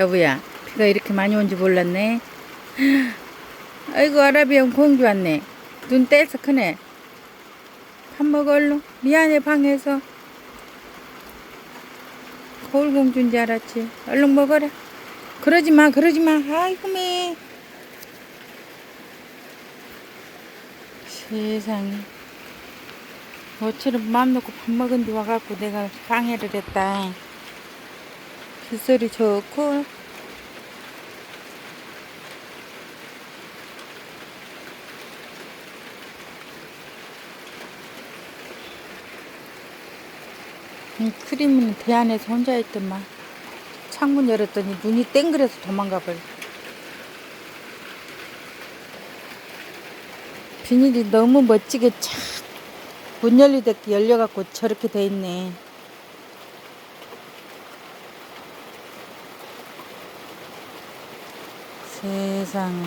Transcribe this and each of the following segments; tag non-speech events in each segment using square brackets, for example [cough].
여보야, 비가 이렇게 많이 온지 몰랐네. [gasps] 아이고, 아라비안 공주 왔네. 눈 떼서 크네. 밥 얼른. 미안해, 방에서. 거울 공주인 줄 알았지. 얼른 먹어라. 그러지 마, 그러지 마. 아이고, 매. 세상에. 어처럼 마음 놓고 밥 먹은 뒤 와갖고 내가 방해를 했다. 빗소리 좋고. 이 크림은 대 안에서 혼자 있더만. 창문 열었더니 눈이 땡그래서 도망가 버려. 비닐이 너무 멋지게 착 문 열리듯이 열려갖고 저렇게 돼 있네. 세상에.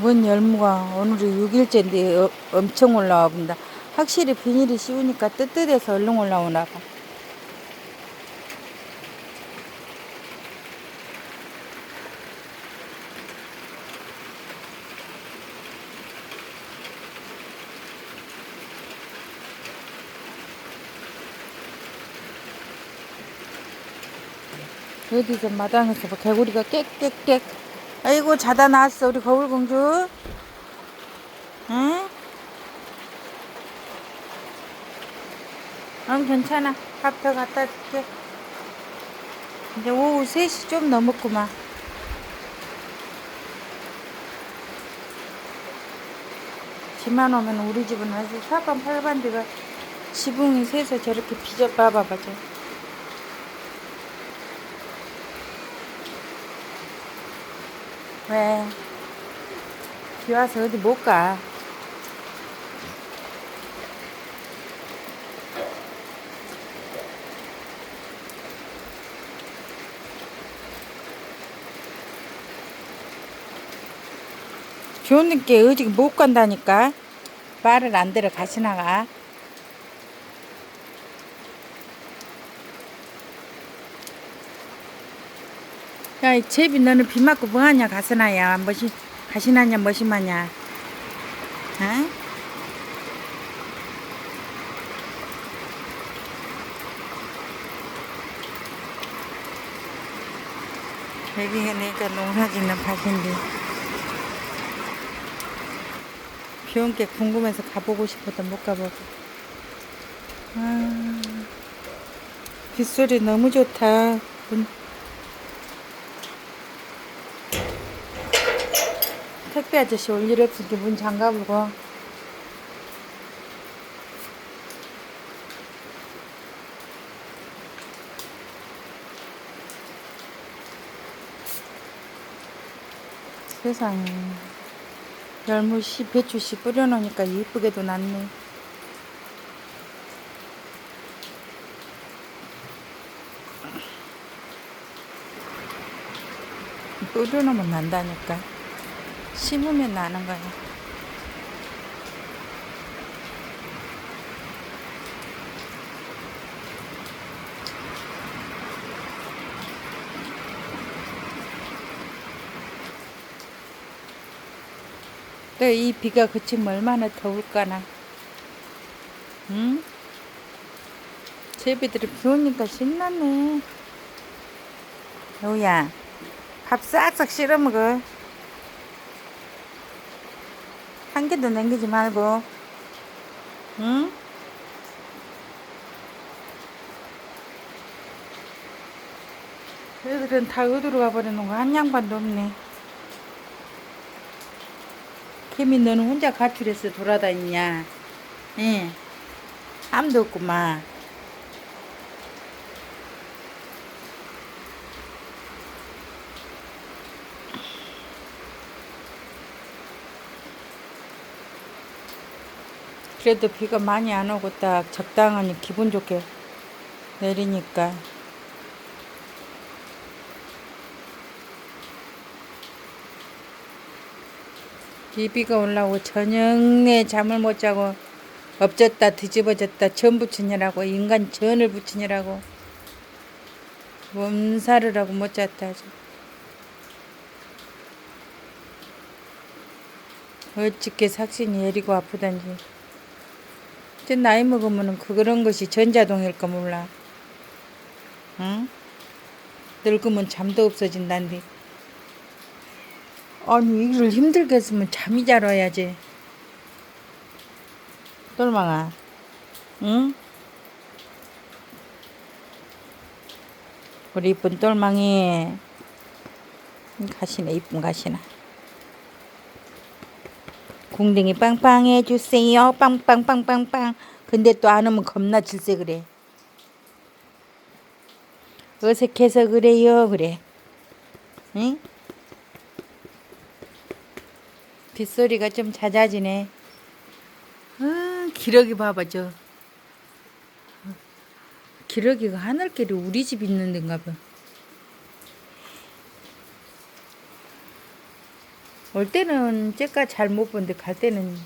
문 열무가 오늘이 6일째인데 어- 엄청 올라와 본다. 확실히 비닐이 씌우니까 뜨뜻해서 얼른 올라오나 봐. 어디서 마당에서 뭐 개구리가 깨깨깨 아이고 자다 나왔어 우리 거울공주. 응? 응 괜찮아. 밥 더 갖다 줄게. 이제 오후 3시 좀 넘었구만. 비만 오면 우리 집은 아주 사방 팔반대가 지붕이 새서 저렇게 비져 봐봐봐 저. 왜? 비 와서 어디 못 가. 좋은 게 어디 못 간다니까. 말을 안 들어 가시나가. 야, 이 제비 너는 비 맞고 뭐하냐 가스나야. 뭐시 가시나냐 뭐시마냐. 어? 여기가 내가 농사짓는 밭인데. 비온 게 궁금해서 가보고 싶어도 못 가보고. 아, 빗소리 너무 좋다 택배 아저씨 올 일 없으니까 문 잠가보고. 세상에. 열무씨, 배추씨 뿌려놓으니까 예쁘게도 났네. 뿌려놓으면 난다니까. 심으면 나는 거야. 또 이 비가 그치면 얼마나 더울까나. 응? 제비들이 비 오니까 신나네. 여우야, 밥 싹싹 실어 먹어. 한 개도 남기지 말고. 응? 애들은 다 어디로 가버리는 거 한 양반도 없네. 케미 너는 혼자 가출해서 돌아다니냐? 예. 아무도 없구만. 그래도 비가 많이 안 오고 딱 적당하니 기분 좋게 내리니까 이 비가 올라오고 저녁 내 잠을 못 자고 엎졌다 뒤집어졌다 전 부치느라고 인간 전을 부치느라고 몸살을 하고 못 잤다 아주. 어찌게 삭신이 애리고 아프단지. 이제 나이 먹으면은 그 그런 것이 전자동일까 몰라. 응? 늙으면 잠도 없어진단디. 아니 이걸 힘들게 했으면 잠이 잘 와야지. 똘망아, 응? 우리 이쁜 똘망이 가시네 이쁜 가시나. 궁둥이 빵빵해 주세요. 빵빵빵빵빵. 근데 또 안 오면 겁나 질세 그래. 어색해서 그래요 그래. 응? 빗소리가 좀 잦아지네. 아, 기러기 봐봐 저. 기러기가 하늘길이 우리 집 있는 데인가 봐. 올 때는 째까 잘못 본데 갈 때는.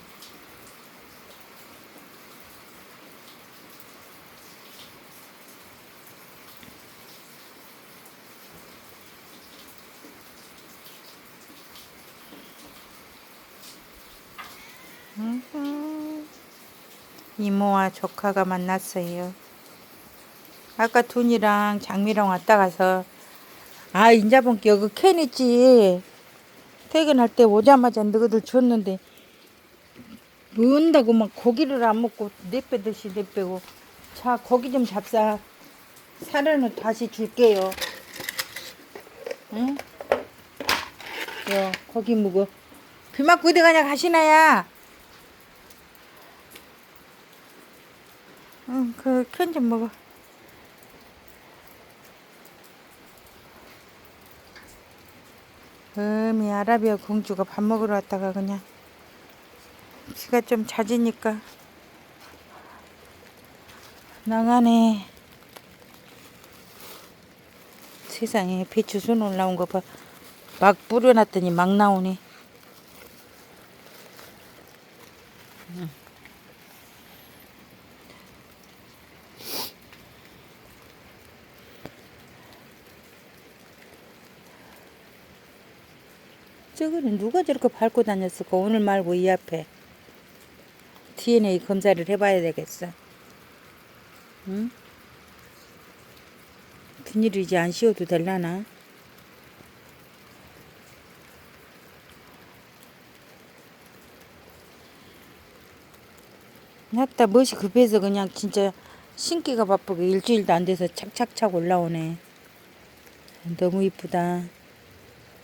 이모와 조카가 만났어요. 아까 둔이랑 장미랑 왔다 가서 아 인자본께 여기 캔 있지 퇴근할 때 오자마자 너희들 줬는데 뭔다고 막 고기를 안 먹고 내빼듯이 내빼고. 자 고기 좀 잡사. 살은 다시 줄게요. 응? 요 고기 먹어. 비 맞고 어디 가냐 가시나야? 응그 캔 좀 먹어 음이 아라비아 공주가 밥 먹으러 왔다가 그냥 비가 좀 잦으니까. 나가네. 세상에 배추 순 올라온 거 봐. 막 뿌려놨더니 막 나오네 저거는 누가 저렇게 밟고 다녔을까? 오늘 말고 이 앞에 DNA 검사를 해봐야 되겠어. 응? 비닐을 이제 안 씌워도 될라나? 납다 멋이 급해서 그냥 진짜 신기가 바쁘게 일주일도 안 돼서 착착착 올라오네. 너무 이쁘다.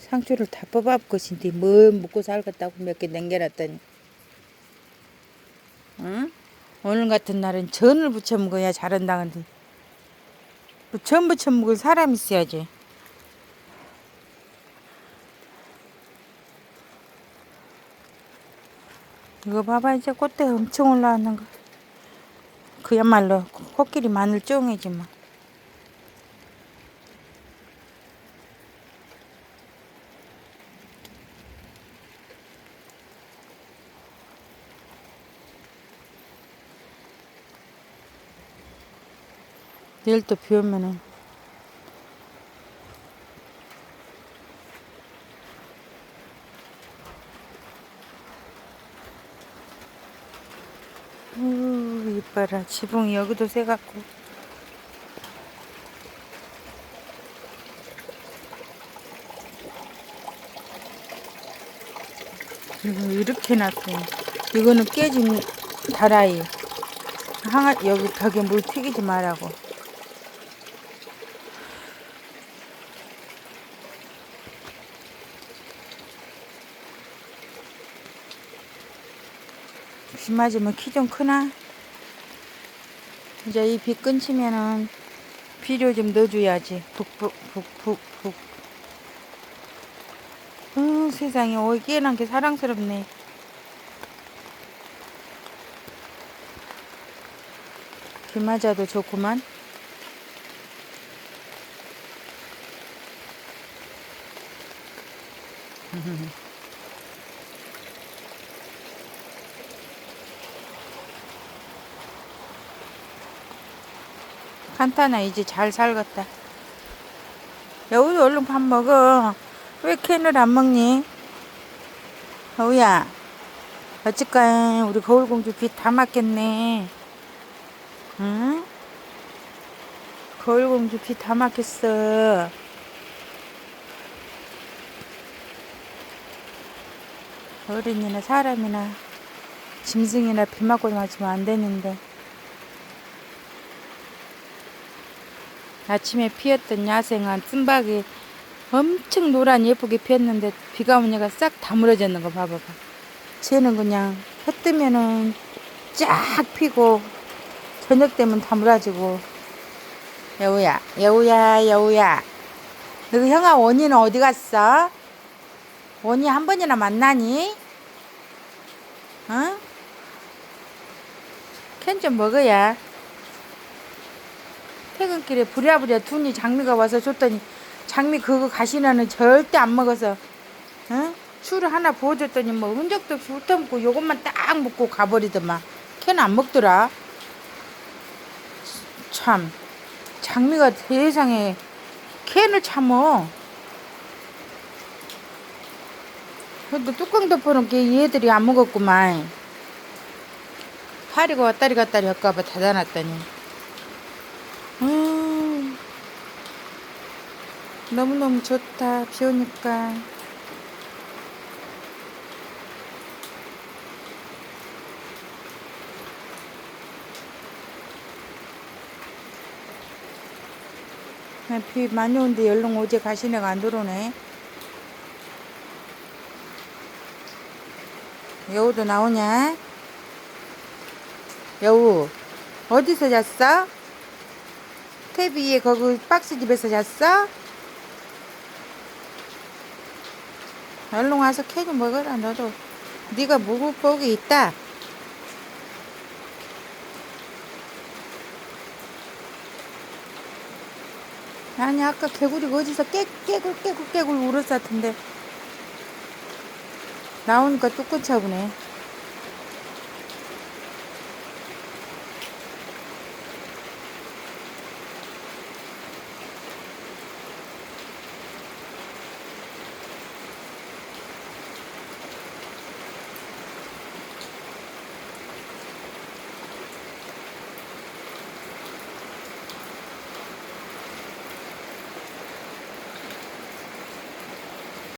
상추를 다 뽑아볼 것인데 뭘 먹고 살겠다고 몇 개 남겨놨더니. 응? 오늘 같은 날은 전을 부쳐 먹어야 잘한다는데. 뭐전 부쳐 먹을 사람 있어야지. 이거 봐봐 이제 꽃대 엄청 올라왔는 거. 그야말로 코끼리 마늘 쫑이지 뭐 내일 또 비 오면은. 우 이뻐라 지붕이 여기도 새갖고. 이거 이렇게 놨더니 이거는 깨진 다라이. 항아 여기 벽에 물 튀기지 말라고 비 맞으면 키 좀 크나? 이제 이비 끊치면은 비료 좀 넣어줘야지. 북북북북북. 어, 세상에 어이 깨난 게 사랑스럽네. 비 맞아도 좋구만. [laughs] 간단하 이제 잘 살겠다. 얼른 밥 먹어. 왜 캔을 안 먹니? 어우야, 어찌까 우리 거울공주 비다 맞겠네. 응? 거울공주 비다 맞겠어. 어린이나 사람이나 짐승이나 비 맞고 맞으면 안 되는데. 아침에 피었던 야생한 쓴박이 엄청 노란 예쁘게 피었는데 비가 오니까 싹 다물어졌는 거 봐봐봐. 쟤는 그냥 해 뜨면은 쫙 피고 저녁 되면 다물어지고. 여우야, 여우야, 여우야. 너그 형아 원이는 어디 갔어? 원이 한 번이나 만나니? 어? 캔좀 먹어야. 퇴근길에 부랴부랴 둔이 장미가 와서 줬더니 장미 그거 가시나는 절대 안 먹어서 응? 술을 하나 부어줬더니 뭐 흔적도 없이 훑어먹고 요것만 딱 먹고 가버리더만. 걔는 안 먹더라. 참 장미가 세상에 캔을 참어 그래도 뚜껑 덮어놓게 얘들이 안 먹었구만. 파리고 왔다리 갔다리 할까봐 닫아놨더니 너무너무 좋다. 비 오니까. 아, 비 많이 오는데 연롱 어제 가신 애가 안 들어오네. 여우도 나오냐? 여우, 어디서 잤어? 위에 거기 박스 집에서 잤어? 얼른 와서 케이크 먹어라 너도. 네가 무국 복이 있다. 아니 아까 개구리가 어디서 깨, 깨굴 깨굴 깨굴 울었을 같은데. 나오니까 뚝 끊쳐 보네